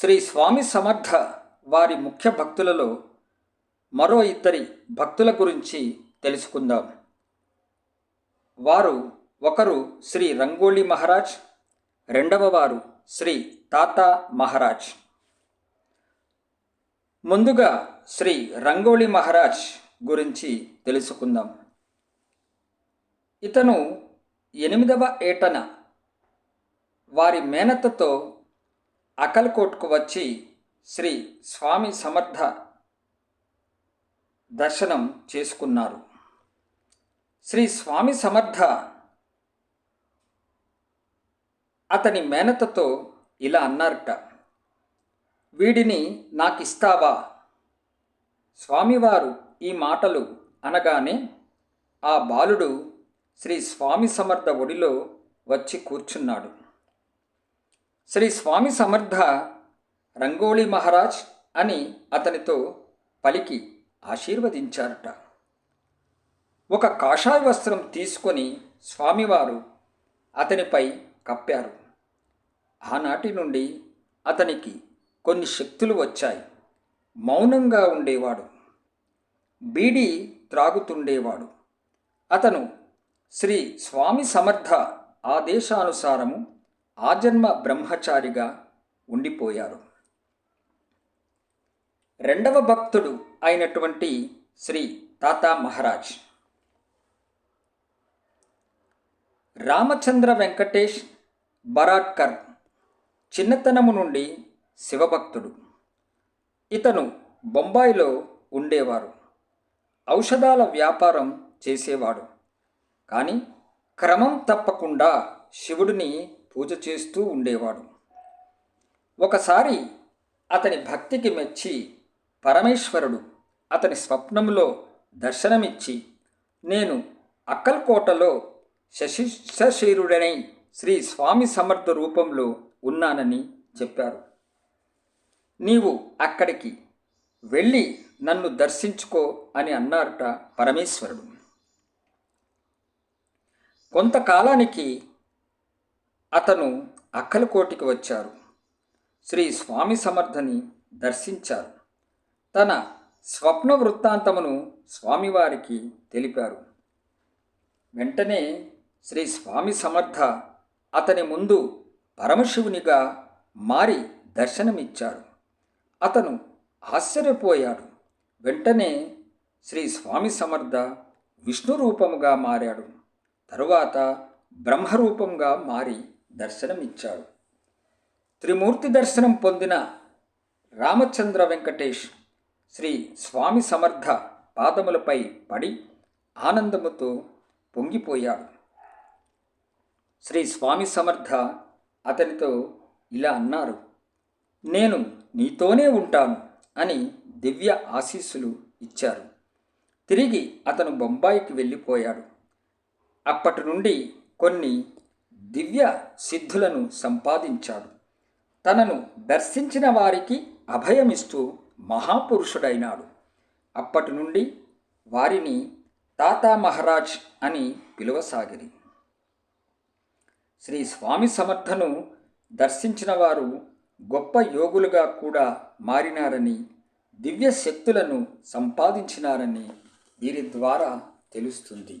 శ్రీ స్వామి సమర్థ వారి ముఖ్య భక్తులలో మరో ఇద్దరి భక్తుల గురించి తెలుసుకుందాం. వారు ఒకరు శ్రీ రంగోళి మహారాజ్ రెండవ వారు శ్రీ తాతా మహారాజ్. ముందుగా శ్రీ రంగోళి మహారాజ్ గురించి తెలుసుకుందాం. ఇతను ఎనిమిదవ ఏటన వారి మేనత్తతో అకల్కోట్కు వచ్చి శ్రీ స్వామి సమర్థ దర్శనం చేసుకున్నారు. శ్రీ స్వామి సమర్థ అతని మేనతతో ఇలా అన్నారట. వీడిని నాకిస్తావా? స్వామివారు ఈ మాటలు అనగానే ఆ బాలుడు శ్రీ స్వామి సమర్థ ఒడిలో వచ్చి కూర్చున్నాడు. శ్రీ స్వామి సమర్థ రంగోళీ మహారాజ్ అని అతనితో పలికి ఆశీర్వదించారట. ఒక కాషాయ వస్త్రం తీసుకొని స్వామివారు అతనిపై కప్పారు. ఆనాటి నుండి అతనికి కొన్ని శక్తులు వచ్చాయి. మౌనంగా ఉండేవాడు. బీడి త్రాగుతుండేవాడు. అతను శ్రీ స్వామి సమర్థ ఆదేశానుసారము ఆజన్మ బ్రహ్మచారిగా ఉండిపోయారు. రెండవ భక్తుడు అయినటువంటి శ్రీ తాతా మహారాజ్. రామచంద్ర వెంకటేష్ బరాట్కర్ చిన్నతనము నుండి శివభక్తుడు. ఇతను బొంబాయిలో ఉండేవారు. ఔషధాల వ్యాపారం చేసేవాడు. కానీ క్రమం తప్పకుండా శివుడిని పూజ చేస్తూ ఉండేవాడు. ఒకసారి అతని భక్తికి మెచ్చి పరమేశ్వరుడు అతని స్వప్నంలో దర్శనమిచ్చి నేను అక్కల్కోటలో శశిశీరుడనై శ్రీ స్వామి సమర్థ రూపంలో ఉన్నానని చెప్పారు. నీవు అక్కడికి వెళ్ళి నన్ను దర్శించుకో అని అన్నారట పరమేశ్వరుడు. కొంతకాలానికి అతను అక్కలకోటికి వచ్చారు. శ్రీ స్వామి సమర్థని దర్శించారు. తన స్వప్న వృత్తాంతమును స్వామివారికి తెలిపారు. వెంటనే శ్రీ స్వామి సమర్థ అతని ముందు పరమశివునిగా మారి దర్శనమిచ్చారు. అతను ఆశ్చర్యపోయాడు. వెంటనే శ్రీ స్వామి సమర్థ విష్ణు రూపముగా మారాడు. తరువాత బ్రహ్మరూపంగా మారి దర్శనం ఇచ్చాడు త్రిమూర్తి దర్శనం పొందిన రామచంద్ర వెంకటేష్ శ్రీ స్వామి సమర్థ పాదములపై పడి ఆనందముతో పొంగిపోయాడు. శ్రీ స్వామి సమర్థ అతనితో ఇలా అన్నారు నేను నీతోనే ఉంటాను అని దివ్య ఆశీస్సులు ఇచ్చారు. తిరిగి అతను బొంబాయికి వెళ్ళిపోయాడు. అప్పటి నుండి కొన్ని దివ్య సిద్ధులను సంపాదించాడు. తనను దర్శించిన వారికి అభయమిస్తూ మహాపురుషుడైనాడు. అప్పటి నుండి వారిని తాతా మహారాజ్ అని పిలువసాగిరి. శ్రీ స్వామి సమర్థను దర్శించిన వారు గొప్ప యోగులుగా కూడా మారినారని దివ్య శక్తులను సంపాదించినారని వీరి ద్వారా తెలుస్తుంది.